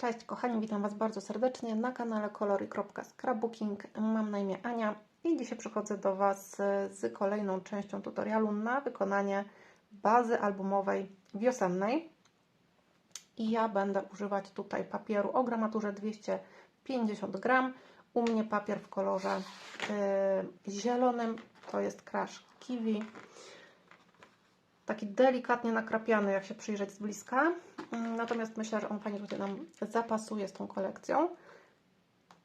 Cześć kochani, witam Was bardzo serdecznie na kanale kolory.scrapbooking. Mam na imię Ania i dzisiaj przychodzę do Was z kolejną częścią tutorialu na wykonanie bazy albumowej wiosennej. I ja będę używać tutaj papieru o gramaturze 250 gram. U mnie papier w kolorze yy, zielonym, to jest Crash Kiwi taki delikatnie nakrapiany, jak się przyjrzeć z bliska. Mm, Natomiast myślę, że on fajnie tutaj nam zapasuje z tą kolekcją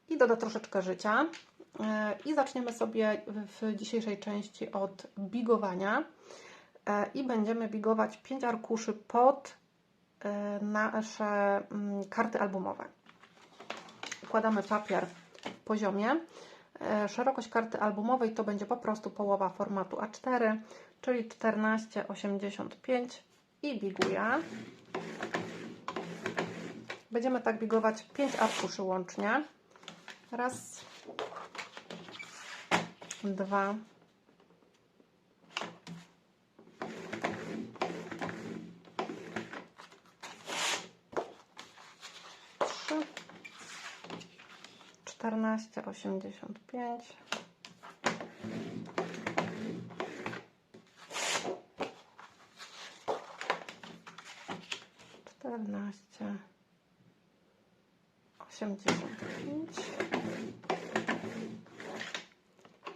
i doda troszeczkę życia. E, I zaczniemy sobie w dzisiejszej części od bigowania. E, I będziemy bigować 5 arkuszy pod e, nasze mm, karty albumowe. Układamy papier w poziomie. Szerokość karty albumowej to będzie po prostu połowa formatu A4 czyli 14,85 i biguję. Będziemy tak bigować 5 arkuszy łącznie. Raz, dwa, trzy, czternaście osiemdziesiąt pięć. Czternaście, osiemdziesiąt pięć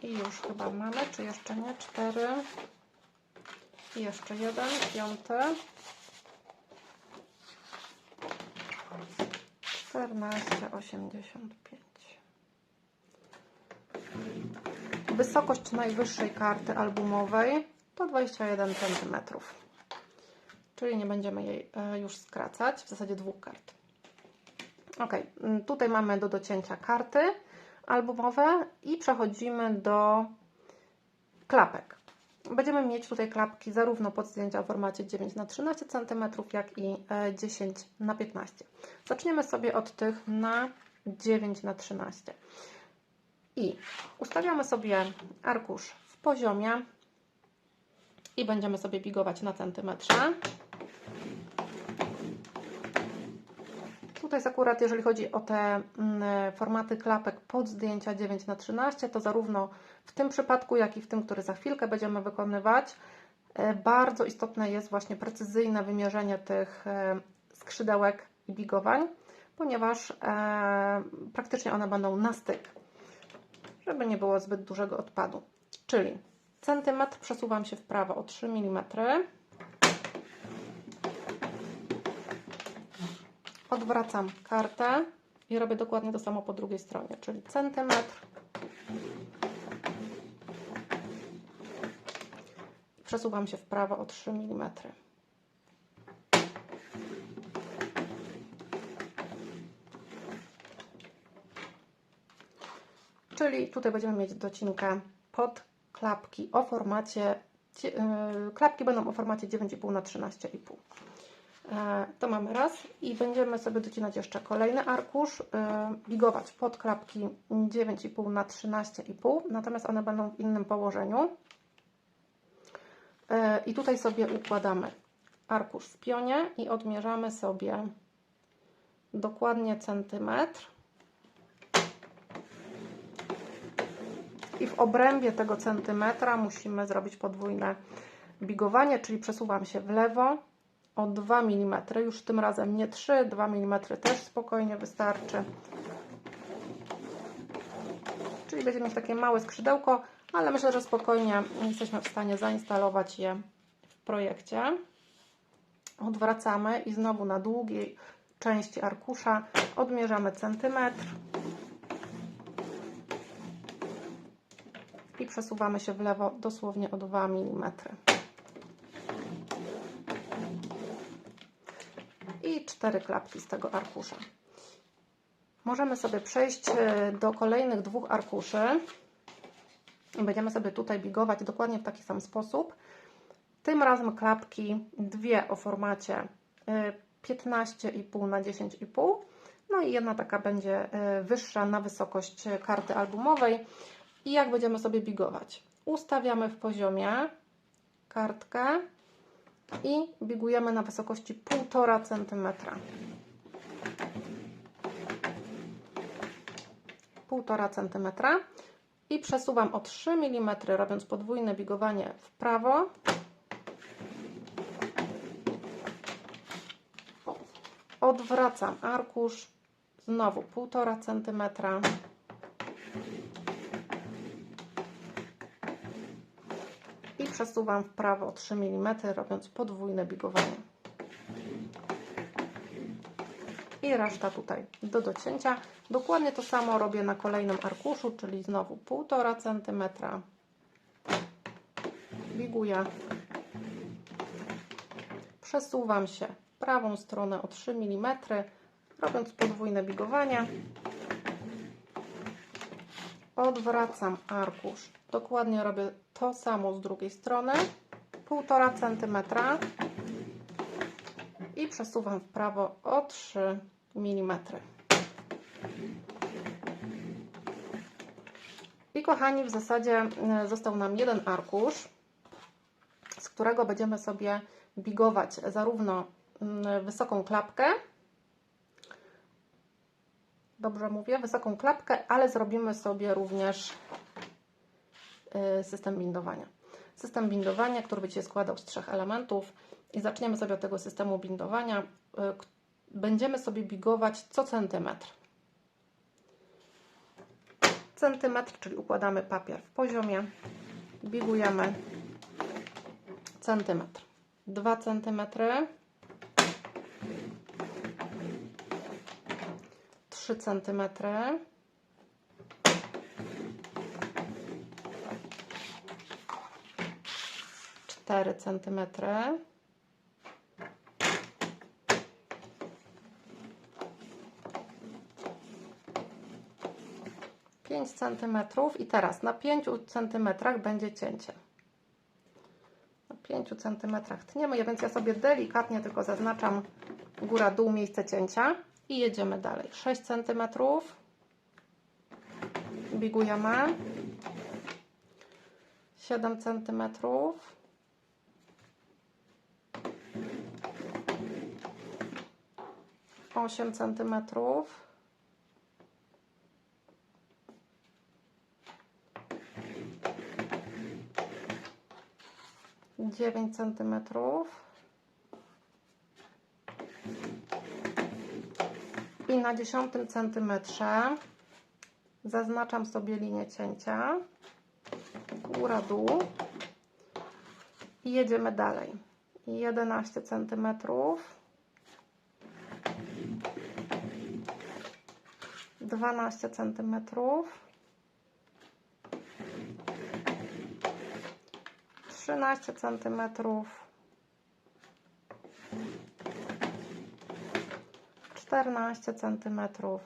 i już chyba mamy, czy jeszcze nie? Cztery i jeszcze jeden, piąty, czternaście, osiemdziesiąt pięć. Wysokość najwyższej karty albumowej to 21 centymetrów czyli nie będziemy jej e, już skracać, w zasadzie dwóch kart. Ok, mm, tutaj mamy do docięcia karty albumowe i przechodzimy do klapek. Będziemy mieć tutaj klapki zarówno pod zdjęcia w formacie 9 na 13 cm, jak i 10 e, na 15 Zaczniemy sobie od tych na 9 na 13 i ustawiamy sobie arkusz w poziomie i będziemy sobie bigować na centymetrze. Tutaj jest akurat, jeżeli chodzi o te mm, formaty klapek pod zdjęcia 9 na 13 to zarówno w tym przypadku, jak i w tym, który za chwilkę będziemy wykonywać, e, bardzo istotne jest właśnie precyzyjne wymierzenie tych e, skrzydełek i bigowań, ponieważ e, praktycznie one będą na styk, żeby nie było zbyt dużego odpadu. Czyli centymetr przesuwam się w prawo o 3 mm. Odwracam kartę i robię dokładnie to samo po drugiej stronie, czyli centymetr. Przesuwam się w prawo o 3 mm. Czyli tutaj będziemy mieć docinkę pod klapki o formacie, yy, klapki będą o formacie 9,5 na 13,5. E, to mamy raz i będziemy sobie docinać jeszcze kolejny arkusz, e, bigować pod klapki 9,5 na 13,5, natomiast one będą w innym położeniu. E, I tutaj sobie układamy arkusz w pionie i odmierzamy sobie dokładnie centymetr. I w obrębie tego centymetra musimy zrobić podwójne bigowanie, czyli przesuwam się w lewo, o 2 mm. Już tym razem nie 3, 2 mm też spokojnie wystarczy. Czyli będziemy mieć takie małe skrzydełko, ale myślę, że spokojnie jesteśmy w stanie zainstalować je w projekcie. Odwracamy i znowu na długiej części arkusza odmierzamy centymetr i przesuwamy się w lewo dosłownie o 2 mm. Cztery klapki z tego arkusza. Możemy sobie przejść e, do kolejnych dwóch arkuszy będziemy sobie tutaj bigować dokładnie w taki sam sposób. Tym razem klapki dwie o formacie 15,5 e, na 10,5 no i jedna taka będzie e, wyższa na wysokość karty albumowej. I jak będziemy sobie bigować? Ustawiamy w poziomie kartkę i bigujemy na wysokości 1,5 cm. 1,5 cm i przesuwam o 3 mm, robiąc podwójne bigowanie w prawo. Odwracam arkusz, znowu 1,5 cm. Przesuwam w prawo o 3 mm, robiąc podwójne bigowanie. I reszta tutaj do docięcia. Dokładnie to samo robię na kolejnym arkuszu, czyli znowu 1,5 cm. Biguję. Przesuwam się prawą stronę o 3 mm, robiąc podwójne bigowanie. Odwracam arkusz. Dokładnie robię to samo z drugiej strony. 1,5 cm i przesuwam w prawo o 3 mm. I kochani, w zasadzie e, został nam jeden arkusz, z którego będziemy sobie bigować zarówno mm, wysoką klapkę, dobrze mówię, wysoką klapkę, ale zrobimy sobie również system bindowania. System bindowania, który będzie się składał z trzech elementów i zaczniemy sobie od tego systemu bindowania. Y, Będziemy sobie bigować co centymetr. Centymetr, czyli układamy papier w poziomie, bigujemy centymetr. 2 centymetry, 3 centymetry, 4 centymetry, 5 cm i teraz na 5 cm będzie cięcie. Na 5 cm tniemy, więc ja sobie delikatnie tylko zaznaczam góra, dół, miejsce cięcia i jedziemy dalej. 6 cm bigujemy. 7 cm 8 centymetrów 9 cm. I na 10 centymetrze zaznaczam sobie linię cięcia. Góra, dół. I jedziemy dalej. 11 centymetrów. 12 centymetrów. 13 cm. Czternaście centymetrów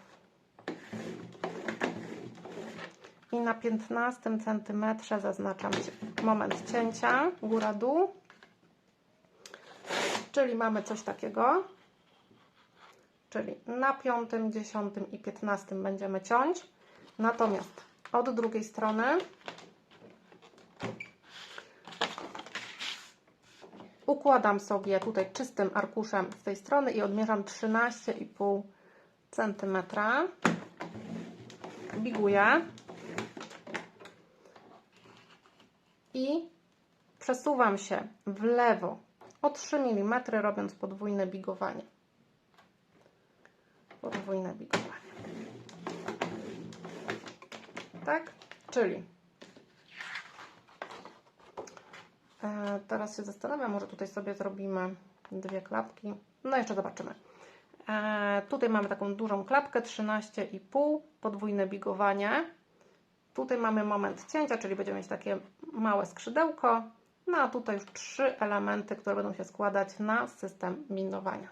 i na 15 centymetrze zaznaczam moment cięcia góra-dół, czyli mamy coś takiego, czyli na 5, 10 i 15 będziemy ciąć, natomiast od drugiej strony układam sobie tutaj czystym arkuszem z tej strony i odmierzam 13,5 cm. Biguję. I przesuwam się w lewo o 3 mm, robiąc podwójne bigowanie. Podwójne bigowanie. Tak? Czyli E, teraz się zastanawiam, może tutaj sobie zrobimy dwie klapki. No jeszcze zobaczymy. E, tutaj mamy taką dużą klapkę, 13,5, podwójne bigowanie. Tutaj mamy moment cięcia, czyli będziemy mieć takie małe skrzydełko. No a tutaj już trzy elementy, które będą się składać na system binowania.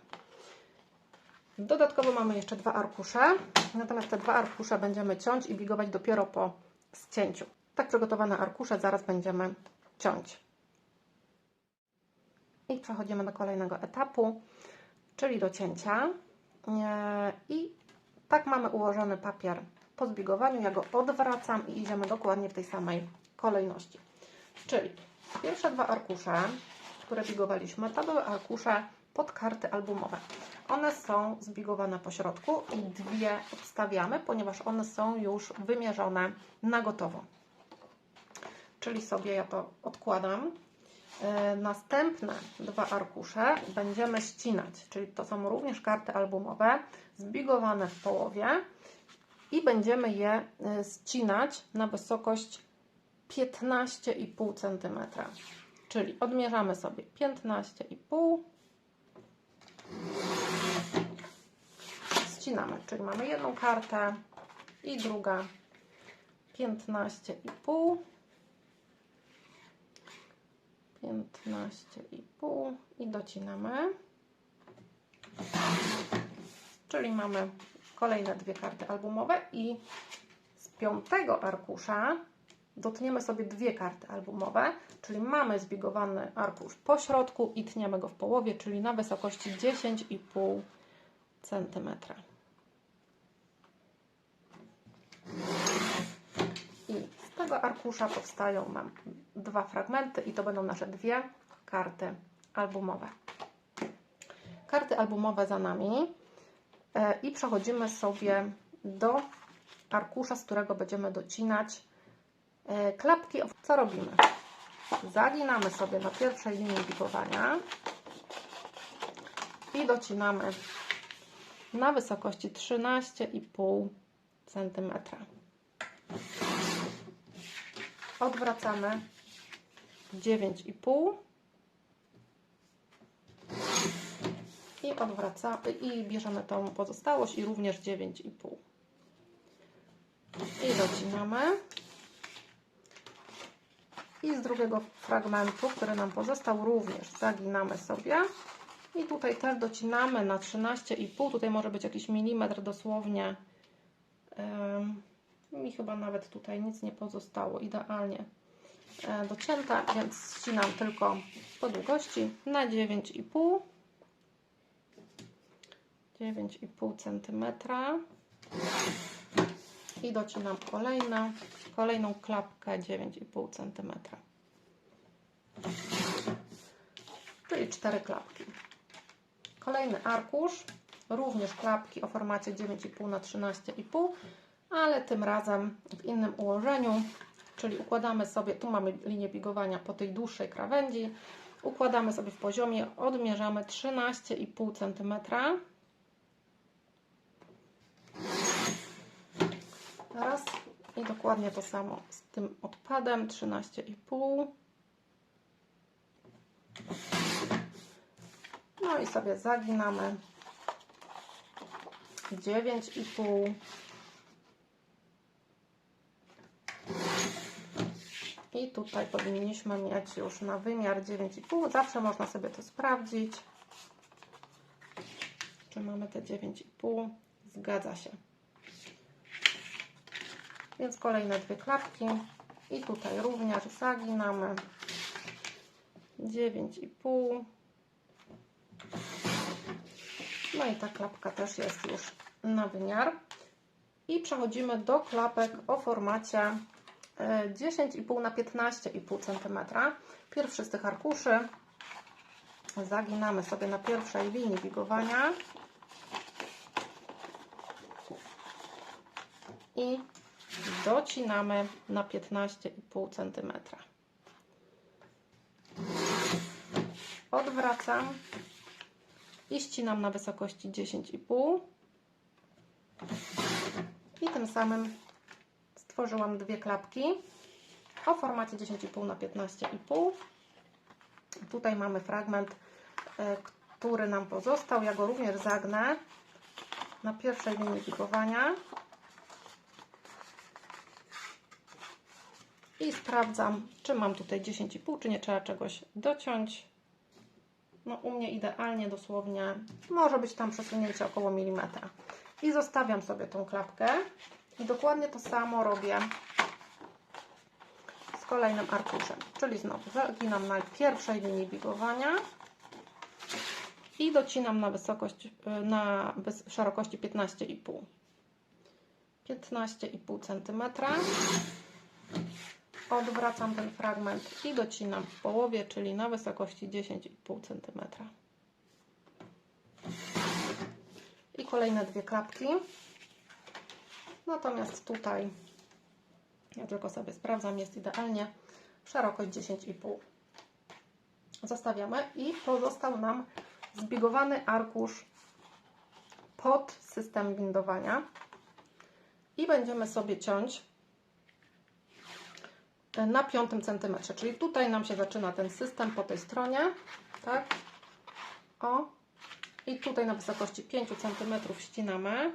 Dodatkowo mamy jeszcze dwa arkusze, natomiast te dwa arkusze będziemy ciąć i bigować dopiero po ścięciu. Tak przygotowane arkusze zaraz będziemy ciąć. I przechodzimy do kolejnego etapu, czyli do cięcia. E, I tak mamy ułożony papier po zbigowaniu. Ja go odwracam i idziemy dokładnie w tej samej kolejności. Czyli pierwsze dwa arkusze, które bigowaliśmy, to były arkusze pod karty albumowe. One są zbigowane po środku i dwie odstawiamy, ponieważ one są już wymierzone na gotowo. Czyli sobie ja to odkładam. E, Następne dwa arkusze będziemy ścinać, czyli to są również karty albumowe, zbigowane w połowie i będziemy je e, ścinać na wysokość 15,5 cm. Czyli odmierzamy sobie 15,5 ścinamy, czyli mamy jedną kartę i druga 15,5 15,5 i docinamy. Czyli mamy kolejne dwie karty albumowe i z piątego arkusza dotniemy sobie dwie karty albumowe, czyli mamy zbigowany arkusz po środku i tniemy go w połowie, czyli na wysokości 10,5 cm. I z tego arkusza powstają nam dwa fragmenty i to będą nasze dwie karty albumowe. Karty albumowe za nami e, i przechodzimy sobie do arkusza, z którego będziemy docinać klapki. Co robimy? Zaginamy sobie na pierwszej linii bigowania i docinamy na wysokości 13,5 cm. Odwracamy 9,5 i odwracamy i bierzemy tą pozostałość i również 9,5 i docinamy i z drugiego fragmentu, który nam pozostał również zaginamy sobie. I tutaj też docinamy na 13,5 tutaj może być jakiś milimetr dosłownie. Mi chyba nawet tutaj nic nie pozostało idealnie e, docięta, więc ścinam tylko po długości na 9,5 9,5 cm i docinam kolejną, kolejną klapkę 9,5 cm czyli 4 klapki kolejny arkusz również klapki o formacie 9,5 na 13,5 ale tym razem w innym ułożeniu, czyli układamy sobie, tu mamy linię bigowania po tej dłuższej krawędzi, układamy sobie w poziomie, odmierzamy 13,5 cm. Raz i dokładnie to samo z tym odpadem 13,5 no i sobie zaginamy 9,5 I tutaj powinniśmy mieć już na wymiar 9,5. Zawsze można sobie to sprawdzić. Czy mamy te 9,5? Zgadza się. Więc kolejne dwie klapki. I tutaj również zaginamy 9,5. No i ta klapka też jest już na wymiar. I przechodzimy do klapek o formacie 10,5 na 15,5 cm. Pierwszy z tych arkuszy zaginamy sobie na pierwszej linii bigowania i docinamy na 15,5 cm. Odwracam i ścinam na wysokości 10,5 i tym samym stworzyłam dwie klapki o formacie 10,5 na 15,5 tutaj mamy fragment e, który nam pozostał. Ja go również zagnę na pierwszej linii bigowania i sprawdzam czy mam tutaj 10,5 czy nie trzeba czegoś dociąć. No u mnie idealnie dosłownie może być tam przesunięcie około milimetra. I zostawiam sobie tą klapkę. I dokładnie to samo robię z kolejnym arkuszem. Czyli znowu zaginam na pierwszej linii bigowania i docinam na wysokość, na szerokości 15,5 15,5 cm odwracam ten fragment i docinam w połowie, czyli na wysokości 10,5 cm i kolejne dwie klapki. Natomiast tutaj, ja tylko sobie sprawdzam, jest idealnie szerokość 10,5. Zostawiamy i pozostał nam zbigowany arkusz pod system bindowania i będziemy sobie ciąć na 5 cm, czyli tutaj nam się zaczyna ten system po tej stronie, tak? O, i tutaj na wysokości 5 cm ścinamy.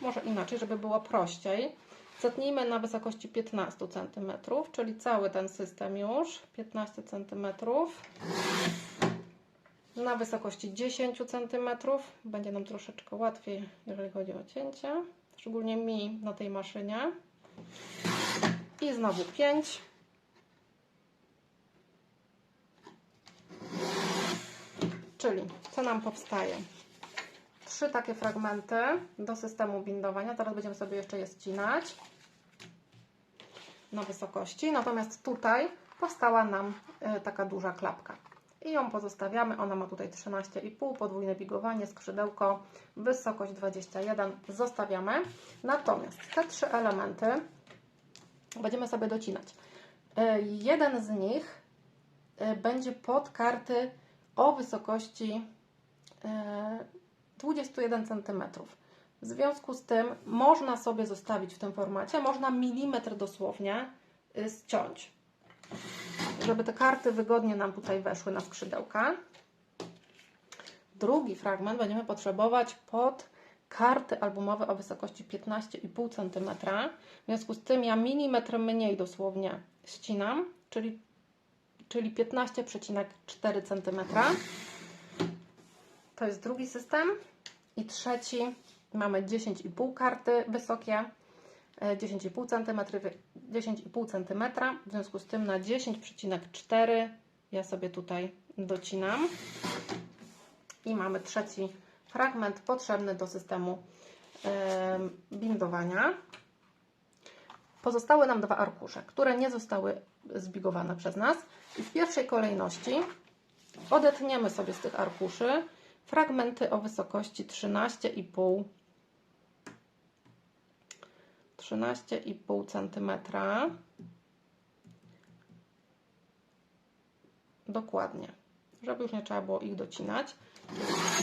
Może inaczej, żeby było prościej. Zetnijmy na wysokości 15 cm, czyli cały ten system już 15 cm. Na wysokości 10 cm będzie nam troszeczkę łatwiej, jeżeli chodzi o cięcie, szczególnie mi na tej maszynie. I znowu 5. Czyli co nam powstaje? Trzy takie fragmenty do systemu bindowania. Teraz będziemy sobie jeszcze je ścinać na wysokości. Natomiast tutaj powstała nam y, taka duża klapka. I ją pozostawiamy. Ona ma tutaj 13,5, podwójne bigowanie, skrzydełko, wysokość 21. Zostawiamy. Natomiast te trzy elementy będziemy sobie docinać. Y, Jeden z nich y, będzie pod karty o wysokości e, 21 cm. W związku z tym można sobie zostawić w tym formacie, można milimetr dosłownie y, ściąć, żeby te karty wygodnie nam tutaj weszły na skrzydełka. Drugi fragment będziemy potrzebować pod karty albumowe o wysokości 15,5 cm. W związku z tym ja milimetr mniej dosłownie ścinam, czyli czyli 15,4 cm. To jest drugi system. I trzeci mamy 10,5 karty wysokie, 10,5 cm, 10,5 cm. W związku z tym na 10,4 ja sobie tutaj docinam. I mamy trzeci fragment potrzebny do systemu bindowania. Pozostały nam dwa arkusze, które nie zostały zbigowane przez nas. I w pierwszej kolejności odetniemy sobie z tych arkuszy fragmenty o wysokości 13,5 13,5 cm. Dokładnie, żeby już nie trzeba było ich docinać.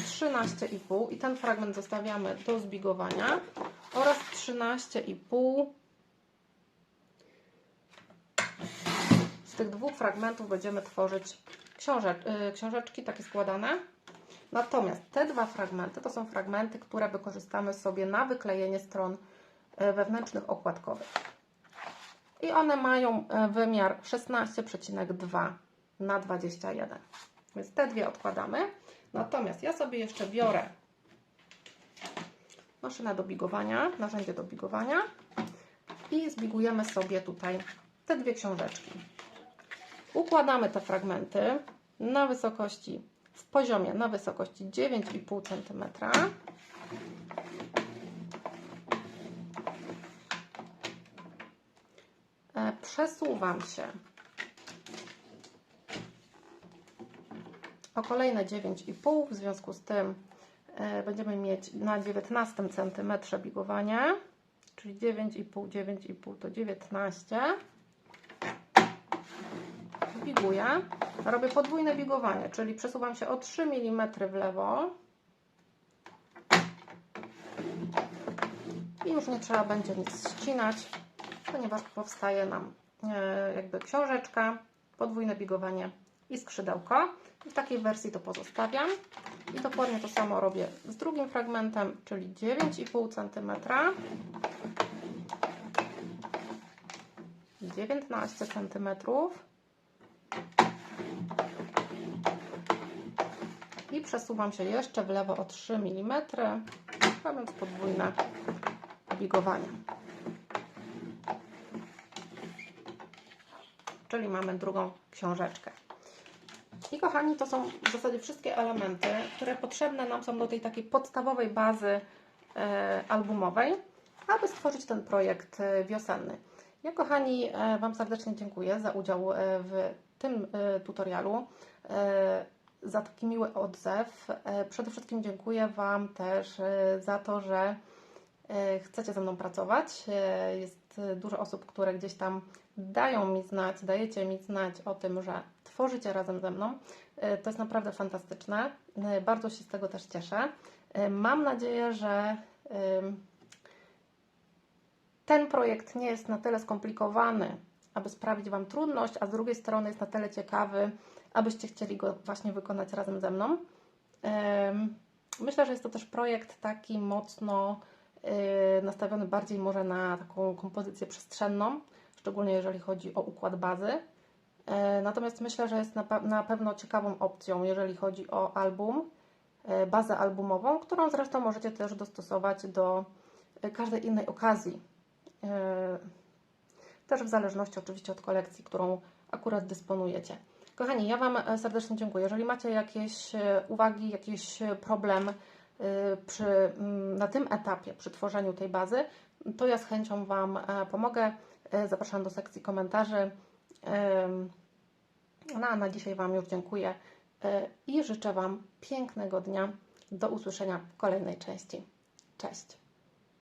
13,5 i ten fragment zostawiamy do zbigowania oraz 13,5 z tych dwóch fragmentów będziemy tworzyć y, książeczki takie składane. Natomiast te dwa fragmenty to są fragmenty, które wykorzystamy sobie na wyklejenie stron wewnętrznych okładkowych. I one mają y, wymiar 16,2 na 21. Więc te dwie odkładamy. Natomiast ja sobie jeszcze biorę maszynę do bigowania, narzędzie do bigowania i zbigujemy sobie tutaj te dwie książeczki. Układamy te fragmenty na wysokości, w poziomie na wysokości 9,5 cm. Przesuwam się. O kolejne 9,5, w związku z tym e, będziemy mieć na 19 cm bigowanie, czyli 9,5, 9,5 to 19 biguję, robię podwójne bigowanie, czyli przesuwam się o 3 mm w lewo. I już nie trzeba będzie nic ścinać, ponieważ powstaje nam e, jakby książeczka, podwójne bigowanie i skrzydełko. I w takiej wersji to pozostawiam. I dokładnie to samo robię z drugim fragmentem, czyli 9,5 cm. 19 cm. I przesuwam się jeszcze w lewo o 3 mm, robiąc podwójne bigowanie. Czyli mamy drugą książeczkę. I kochani, to są w zasadzie wszystkie elementy, które potrzebne nam są do tej takiej podstawowej bazy e, albumowej, aby stworzyć ten projekt e, wiosenny. Ja, kochani, e, Wam serdecznie dziękuję za udział w tym tutorialu, za taki miły odzew. Przede wszystkim dziękuję Wam też za to, że chcecie ze mną pracować. Jest dużo osób, które gdzieś tam dają mi znać, dajecie mi znać o tym, że tworzycie razem ze mną. E, To jest naprawdę fantastyczne. E, Bardzo się z tego też cieszę. E, Mam nadzieję, że ten projekt nie jest na tyle skomplikowany, aby sprawić Wam trudność, a z drugiej strony jest na tyle ciekawy, abyście chcieli go właśnie wykonać razem ze mną. Myślę, że jest to też projekt taki mocno nastawiony bardziej może na taką kompozycję przestrzenną, szczególnie jeżeli chodzi o układ bazy. E, Natomiast myślę, że jest na, pe- na pewno ciekawą opcją, jeżeli chodzi o album, e, bazę albumową, którą zresztą możecie też dostosować do e, każdej innej okazji. Też w zależności oczywiście od kolekcji, którą akurat dysponujecie. Kochani, ja Wam serdecznie dziękuję. Jeżeli macie jakieś uwagi, jakiś problem przy, na tym etapie, przy tworzeniu tej bazy, to ja z chęcią Wam pomogę. E, Zapraszam do sekcji komentarzy. No a na dzisiaj Wam już dziękuję e, i życzę Wam pięknego dnia. Do usłyszenia w kolejnej części. Cześć.